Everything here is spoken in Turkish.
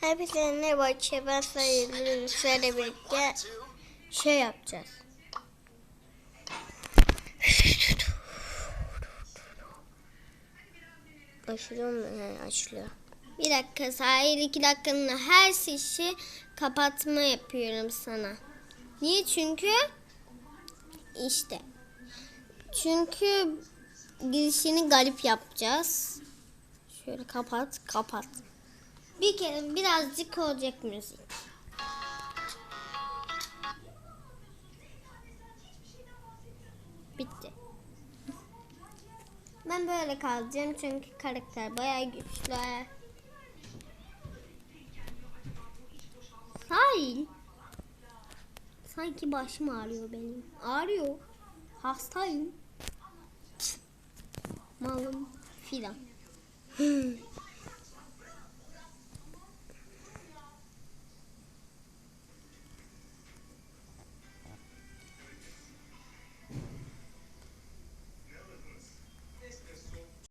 Hepsine ne var ben sayılarıyla birlikte şey yapacağız. Açılıyor mu? He, açılıyor. Bir dakika sahil iki dakikanın her şişi kapatma yapıyorum sana. Niye? Çünkü işte. Çünkü girişini garip yapacağız. Şöyle kapat, kapat. Bir kere birazcık olacak müzik. Bitti. Ben böyle kalacağım çünkü karakter bayağı güçlü. Sahil. Sanki başım ağrıyor benim. Ağrıyor. Hastayım. Malım filan.